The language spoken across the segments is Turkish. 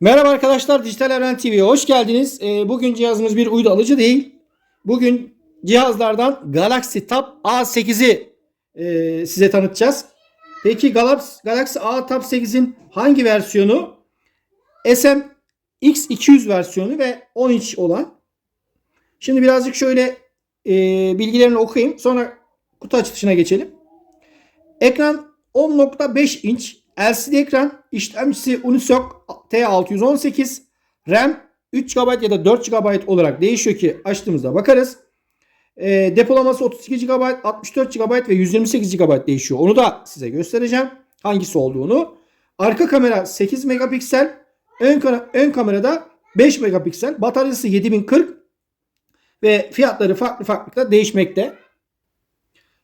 Merhaba arkadaşlar Dijital Evren TV'ye hoş geldiniz. Ee, bugün cihazımız bir uydu alıcı değil. Bugün cihazlardan Galaxy Tab A8'i e, size tanıtacağız. Peki Galaxy, A Tab 8'in hangi versiyonu? SM X200 versiyonu ve 10 inç olan. Şimdi birazcık şöyle e, bilgilerini okuyayım. Sonra kutu açılışına geçelim. Ekran 10.5 inç LCD ekran, işlemcisi Unisoc T618, RAM 3 GB ya da 4 GB olarak değişiyor ki açtığımızda bakarız. E, depolaması 32 GB, 64 GB ve 128 GB değişiyor. Onu da size göstereceğim. Hangisi olduğunu. Arka kamera 8 megapiksel. Ön, ön kamerada 5 megapiksel. Bataryası 7040 ve fiyatları farklı farklı değişmekte.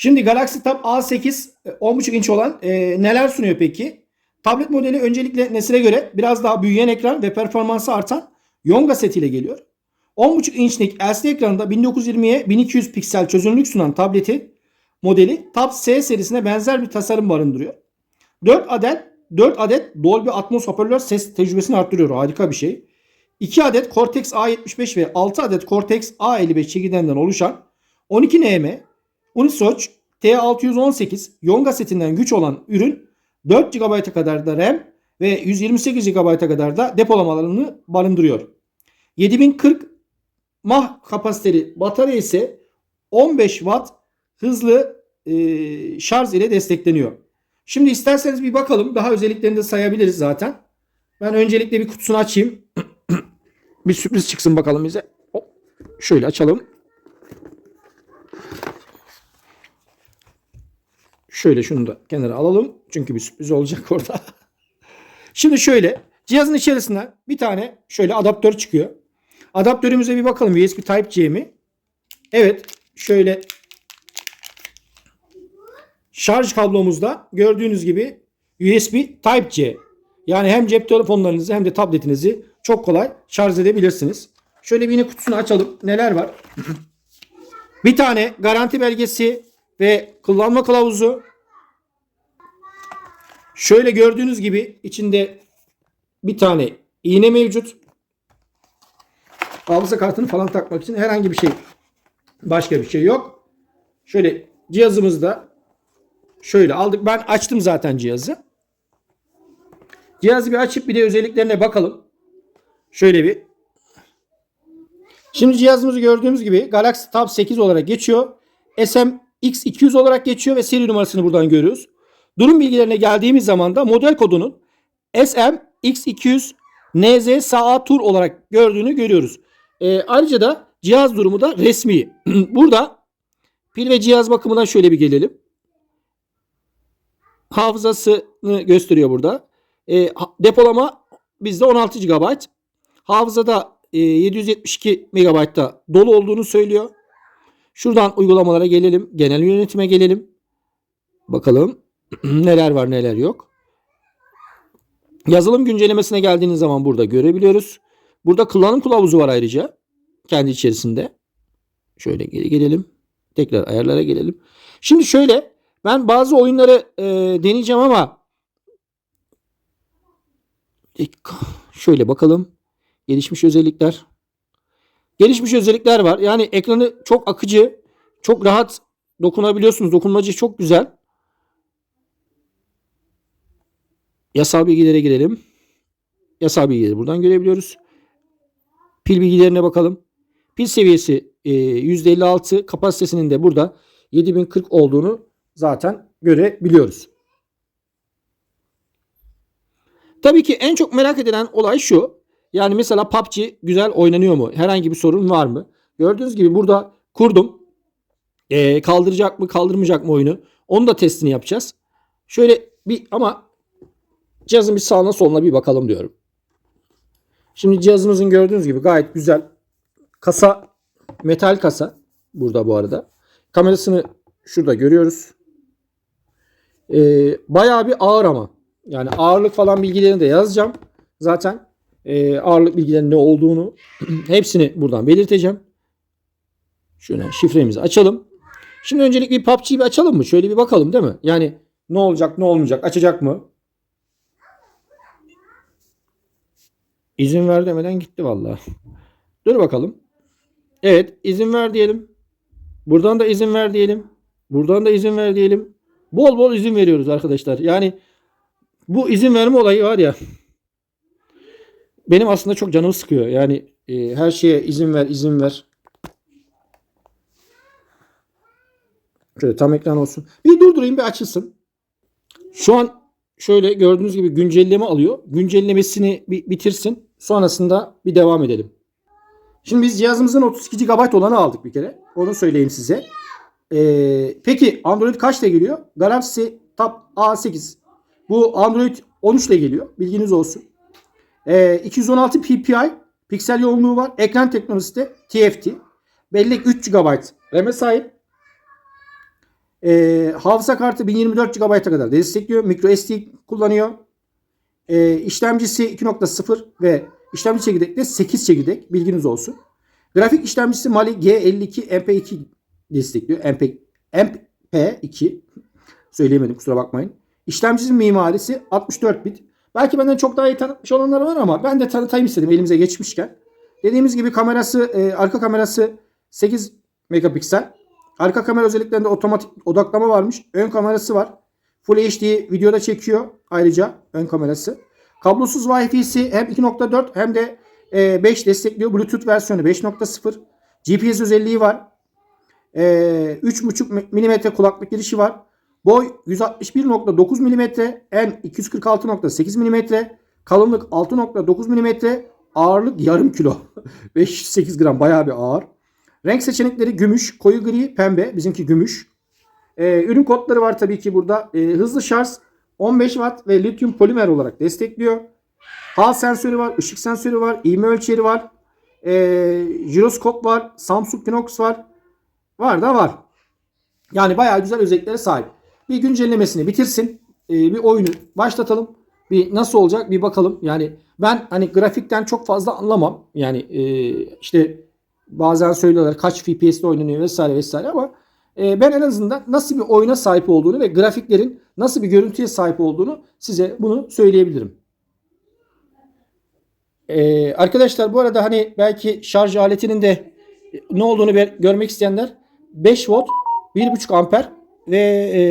Şimdi Galaxy Tab A8 e, 10.5 inç olan e, neler sunuyor peki? Tablet modeli öncelikle nesile göre biraz daha büyüyen ekran ve performansı artan Yonga setiyle geliyor. 10.5 inçlik LCD ekranında 1920'ye 1200 piksel çözünürlük sunan tableti modeli Tab S serisine benzer bir tasarım barındırıyor. 4 adet 4 adet Dolby Atmos hoparlör ses tecrübesini arttırıyor. Harika bir şey. 2 adet Cortex A75 ve 6 adet Cortex A55 çekirdeğinden oluşan 12 nm Unisoc T618 Yonga setinden güç olan ürün 4 GB'a kadar da RAM ve 128 GB'a kadar da depolamalarını barındırıyor. 7040 mAh kapasiteli batarya ise 15 Watt hızlı e, şarj ile destekleniyor. Şimdi isterseniz bir bakalım. Daha özelliklerini de sayabiliriz zaten. Ben öncelikle bir kutusunu açayım. bir sürpriz çıksın bakalım bize. Hop, Şöyle açalım. Şöyle şunu da kenara alalım. Çünkü bir sürpriz olacak orada. Şimdi şöyle. Cihazın içerisinden bir tane şöyle adaptör çıkıyor. Adaptörümüze bir bakalım. USB Type-C mi? Evet. Şöyle şarj kablomuzda gördüğünüz gibi USB Type-C. Yani hem cep telefonlarınızı hem de tabletinizi çok kolay şarj edebilirsiniz. Şöyle bir yine kutusunu açalım. Neler var? bir tane garanti belgesi ve kullanma kılavuzu. Şöyle gördüğünüz gibi içinde bir tane iğne mevcut. Hafıza kartını falan takmak için herhangi bir şey başka bir şey yok. Şöyle cihazımızda şöyle aldık. Ben açtım zaten cihazı. Cihazı bir açıp bir de özelliklerine bakalım. Şöyle bir. Şimdi cihazımızı gördüğümüz gibi Galaxy Tab 8 olarak geçiyor. SM X200 olarak geçiyor ve seri numarasını buradan görüyoruz. Durum bilgilerine geldiğimiz zaman da model kodunun SM X200 NZ SA Tur olarak gördüğünü görüyoruz. Ee, ayrıca da cihaz durumu da resmi. Burada pil ve cihaz bakımından şöyle bir gelelim. Hafızasını gösteriyor burada. Ha- depolama bizde 16 GB. Hafızada e, 772 MB'da dolu olduğunu söylüyor. Şuradan uygulamalara gelelim. Genel yönetime gelelim. Bakalım neler var neler yok. Yazılım güncellemesine geldiğiniz zaman burada görebiliyoruz. Burada kullanım kılavuzu var ayrıca. Kendi içerisinde. Şöyle geri gelelim. Tekrar ayarlara gelelim. Şimdi şöyle ben bazı oyunları e, deneyeceğim ama şöyle bakalım. Gelişmiş özellikler. Gelişmiş özellikler var. Yani ekranı çok akıcı, çok rahat dokunabiliyorsunuz. Dokunmacı çok güzel. Yasal bilgilere girelim. Yasal bilgileri buradan görebiliyoruz. Pil bilgilerine bakalım. Pil seviyesi e, %56, kapasitesinin de burada 7040 olduğunu zaten görebiliyoruz. Tabii ki en çok merak edilen olay şu. Yani mesela PUBG güzel oynanıyor mu? Herhangi bir sorun var mı? Gördüğünüz gibi burada kurdum. Ee, kaldıracak mı kaldırmayacak mı oyunu? Onu da testini yapacağız. Şöyle bir ama cihazın bir sağına soluna bir bakalım diyorum. Şimdi cihazımızın gördüğünüz gibi gayet güzel. Kasa metal kasa burada bu arada. Kamerasını şurada görüyoruz. Ee, bayağı bir ağır ama. Yani ağırlık falan bilgilerini de yazacağım. Zaten e, ağırlık bilgilerinin ne olduğunu hepsini buradan belirteceğim. Şöyle şifremizi açalım. Şimdi öncelikle bir PUBG'yi bir açalım mı? Şöyle bir bakalım değil mi? Yani ne olacak ne olmayacak açacak mı? İzin ver demeden gitti vallahi. Dur bakalım. Evet izin ver diyelim. Buradan da izin ver diyelim. Buradan da izin ver diyelim. Bol bol izin veriyoruz arkadaşlar. Yani bu izin verme olayı var ya. Benim aslında çok canımı sıkıyor. Yani e, her şeye izin ver, izin ver. Şöyle tam ekran olsun. Bir durdurayım bir açılsın. Şu an şöyle gördüğünüz gibi güncelleme alıyor. Güncellemesini bir bitirsin. Sonrasında bir devam edelim. Şimdi biz cihazımızın 32 GB olanı aldık bir kere. Onu söyleyeyim size. Ee, peki Android kaçla geliyor? Galaxy Tab A8. Bu Android 13 ile geliyor. Bilginiz olsun. Ee, 216 ppi piksel yoğunluğu var. Ekran teknolojisi de TFT. Bellek 3 GB RAM'e sahip. Ee, hafıza kartı 1024 GB'a kadar destekliyor. Micro SD kullanıyor. Ee, işlemcisi 2.0 ve işlemci çekirdek de 8 çekirdek. Bilginiz olsun. Grafik işlemcisi Mali G52 MP2 destekliyor. MP, MP2 söyleyemedim kusura bakmayın. İşlemcisinin mimarisi 64 bit. Belki benden çok daha iyi tanıtmış olanlar var ama ben de tanıtayım istedim elimize geçmişken. Dediğimiz gibi kamerası, e, arka kamerası 8 megapiksel. Arka kamera özelliklerinde otomatik odaklama varmış. Ön kamerası var. Full HD videoda çekiyor ayrıca ön kamerası. Kablosuz Wi-Fi'si hem 2.4 hem de e, 5 destekliyor. Bluetooth versiyonu 5.0. GPS özelliği var. E, 3.5 mm kulaklık girişi var. Boy 161.9 mm, en 246.8 mm, kalınlık 6.9 mm, ağırlık yarım kilo. 508 gram bayağı bir ağır. Renk seçenekleri gümüş, koyu gri, pembe. Bizimki gümüş. Ee, ürün kodları var tabii ki burada. Ee, hızlı şarj 15 watt ve lityum polimer olarak destekliyor. Hal sensörü var, ışık sensörü var, ivme ölçeri var. Ee, jiroskop var, Samsung Kinox var. Var da var. Yani bayağı güzel özelliklere sahip. Bir güncellemesini bitirsin. Ee, bir oyunu başlatalım. Bir nasıl olacak bir bakalım. Yani ben hani grafikten çok fazla anlamam. Yani e, işte bazen söylüyorlar kaç FPS'te oynanıyor vesaire vesaire ama e, ben en azından nasıl bir oyuna sahip olduğunu ve grafiklerin nasıl bir görüntüye sahip olduğunu size bunu söyleyebilirim. E, arkadaşlar bu arada hani belki şarj aletinin de ne olduğunu görmek isteyenler 5 volt 1.5 amper ve e,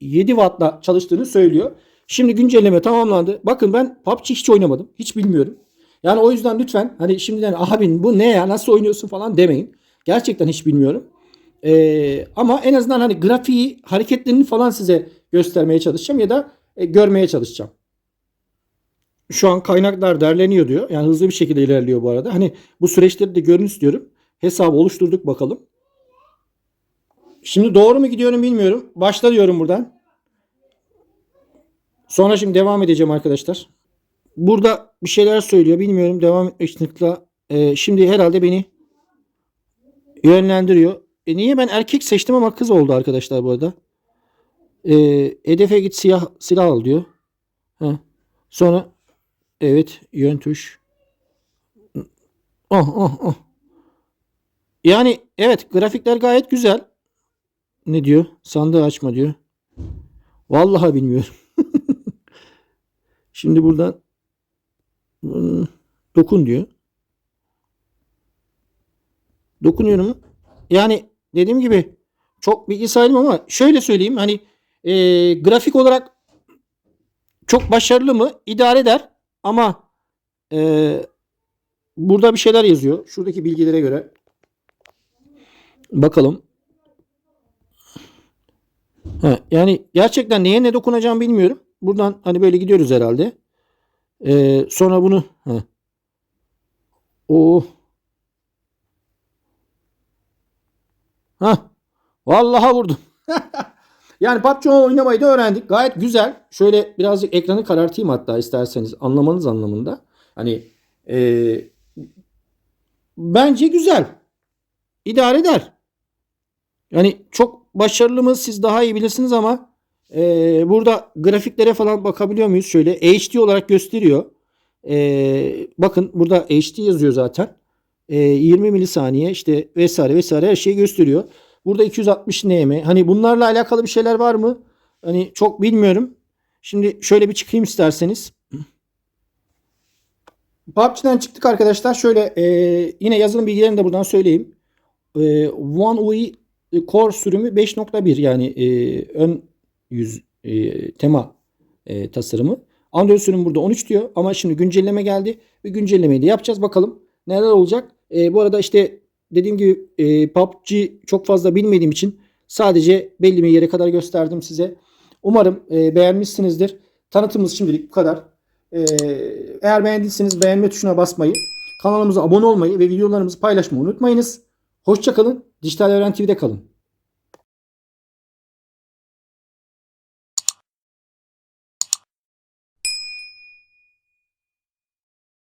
7 wattla çalıştığını söylüyor. Şimdi güncelleme tamamlandı. Bakın ben PUBG hiç oynamadım. Hiç bilmiyorum. Yani o yüzden lütfen hani şimdiden abi bu ne ya nasıl oynuyorsun falan demeyin. Gerçekten hiç bilmiyorum. Ee, ama en azından hani grafiği hareketlerini falan size göstermeye çalışacağım ya da e, görmeye çalışacağım. Şu an kaynaklar derleniyor diyor. Yani hızlı bir şekilde ilerliyor bu arada. Hani bu süreçleri de görün istiyorum. Hesabı oluşturduk bakalım. Şimdi doğru mu gidiyorum bilmiyorum. Başla diyorum buradan. Sonra şimdi devam edeceğim arkadaşlar. Burada bir şeyler söylüyor. Bilmiyorum devam etmek için. Ee, şimdi herhalde beni yönlendiriyor. E niye ben erkek seçtim ama kız oldu arkadaşlar bu arada. Ee, hedefe git siyah silah al diyor. Heh. Sonra evet yön tuş. Oh oh oh. Yani evet grafikler gayet güzel. Ne diyor? Sandığı açma diyor. Vallahi bilmiyorum. Şimdi buradan Hmm, dokun diyor. Dokunuyorum. Yani dediğim gibi çok bilgi sahibim ama şöyle söyleyeyim hani e, grafik olarak çok başarılı mı? İdare eder ama e, burada bir şeyler yazıyor. Şuradaki bilgilere göre. Bakalım. Ha, yani gerçekten neye ne dokunacağım bilmiyorum. Buradan hani böyle gidiyoruz herhalde. Ee, sonra bunu heh. o ha vallahi vurdum. yani PUBG oynamayı da öğrendik. Gayet güzel. Şöyle birazcık ekranı karartayım hatta isterseniz anlamanız anlamında. Hani e, bence güzel. İdare eder. Yani çok başarılı mı siz daha iyi bilirsiniz ama ee, burada grafiklere falan bakabiliyor muyuz? Şöyle HD olarak gösteriyor. Ee, bakın burada HD yazıyor zaten. Ee, 20 milisaniye işte vesaire vesaire her şeyi gösteriyor. Burada 260 NM. Hani bunlarla alakalı bir şeyler var mı? Hani çok bilmiyorum. Şimdi şöyle bir çıkayım isterseniz. PUBG'den çıktık arkadaşlar. Şöyle e, yine yazılım bilgilerini de buradan söyleyeyim. E, One UI Core sürümü 5.1 yani e, ön yüz e, tema e, tasarımı. Android sürümü burada 13 diyor ama şimdi güncelleme geldi ve güncellemeyi de yapacağız. Bakalım neler olacak. E, bu arada işte dediğim gibi e, PUBG çok fazla bilmediğim için sadece belli bir yere kadar gösterdim size. Umarım e, beğenmişsinizdir. Tanıtımımız şimdilik bu kadar. E, eğer beğendiyseniz beğenme tuşuna basmayı, kanalımıza abone olmayı ve videolarımızı paylaşmayı unutmayınız. Hoşçakalın. Dijital Öğren TV'de kalın.